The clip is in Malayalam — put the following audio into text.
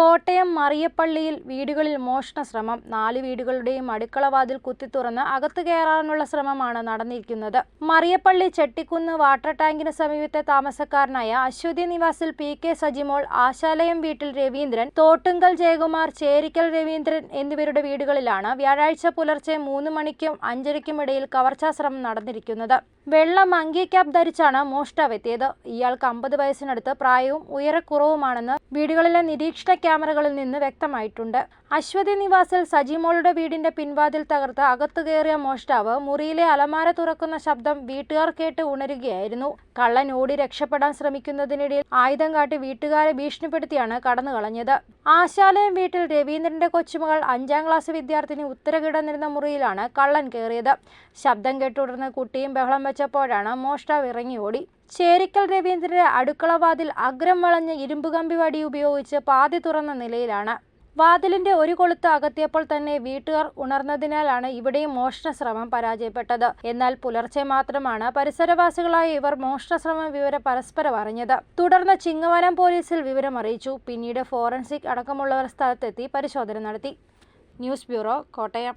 കോട്ടയം മറിയപ്പള്ളിയിൽ വീടുകളിൽ മോഷണ ശ്രമം. നാല് വീടുകളുടെയും അടുക്കളവാതിൽ കുത്തി തുറന്ന് അകത്ത് കയറാനുള്ള ശ്രമമാണ് നടന്നിരിക്കുന്നത്. മറിയപ്പള്ളി ചെട്ടിക്കുന്ന് വാട്ടർ ടാങ്കിന് സമീപത്തെ താമസക്കാരനായ അശ്വതി നിവാസിൽ പി കെ സജിമോൾ ആശാലയം വീട്ടിൽ രവീന്ദ്രൻ തോട്ടുങ്കൽ ജയകുമാർ ചേരിക്കൽ രവീന്ദ്രൻ എന്നിവരുടെ വീടുകളിലാണ് വ്യാഴാഴ്ച പുലർച്ചെ മൂന്ന് മണിക്കും അഞ്ചരയ്ക്കും ഇടയിൽ കവർച്ചാ ശ്രമം നടന്നിരിക്കുന്നത്. വെള്ള മങ്കി ക്യാബ് ധരിച്ചാണ് മോഷ്ടാവെത്തിയത് ഇയാൾക്ക് അമ്പത് വയസ്സിനടുത്ത് പ്രായവും ഉയരക്കുറവുമാണെന്ന് വീടുകളിലെ നിരീക്ഷണ ക്യാമറകളിൽ നിന്ന് വ്യക്തമായിട്ടുണ്ട്. അശ്വതി നിവാസിൽ സജിമോളുടെ വീടിന്റെ പിൻവാതിൽ തകർത്ത് അകത്തു കയറിയ മോഷ്ടാവ് മുറിയിലെ അലമാര തുറക്കുന്ന ശബ്ദം വീട്ടുകാർ കേട്ട് ഉണരുകയായിരുന്നു. കള്ളൻ ഓടി രക്ഷപ്പെടാൻ ശ്രമിക്കുന്നതിനിടയിൽ ആയുധം കാട്ടി വീട്ടുകാരെ ഭീഷണിപ്പെടുത്തിയാണ് കടന്നു കളഞ്ഞത് ആശാലയം വീട്ടിൽ രവീന്ദ്രന്റെ കൊച്ചുമകൾ അഞ്ചാം ക്ലാസ് വിദ്യാർത്ഥിനി ഉത്തര കിടന്നിരുന്ന മുറിയിലാണ് കള്ളൻ കയറിയത് ശബ്ദം കേട്ടുടർന്ന് കുട്ടിയും ബഹളം വെച്ചപ്പോഴാണ് മോഷ്ടാവ് ഇറങ്ങി ഓടി ചേരിക്കൽ രവീന്ദ്രന്റെ അടുക്കളവാതിൽ അഗ്രം വളഞ്ഞ ഇരുമ്പുകമ്പി വടി ഉപയോഗിച്ച് പാതി തുറന്ന നിലയിലാണ്. വാതിലിന്റെ ഒരു കൊളുത്ത് അകത്തിയപ്പോൾ തന്നെ വീട്ടുകാർ ഉണർന്നതിനാലാണ് ഇവിടെയും മോഷണ ശ്രമം പരാജയപ്പെട്ടത്. എന്നാൽ പുലർച്ചെ മാത്രമാണ് പരിസരവാസികളായ ഇവർ മോഷണ ശ്രമം വിവരം പരസ്പരം അറിഞ്ഞത്. തുടർന്ന് ചിങ്ങവനം പോലീസിൽ വിവരം അറിയിച്ചു. പിന്നീട് ഫോറൻസിക് അടക്കമുള്ളവർ സ്ഥലത്തെത്തി പരിശോധന നടത്തി. News bureau Kottayam.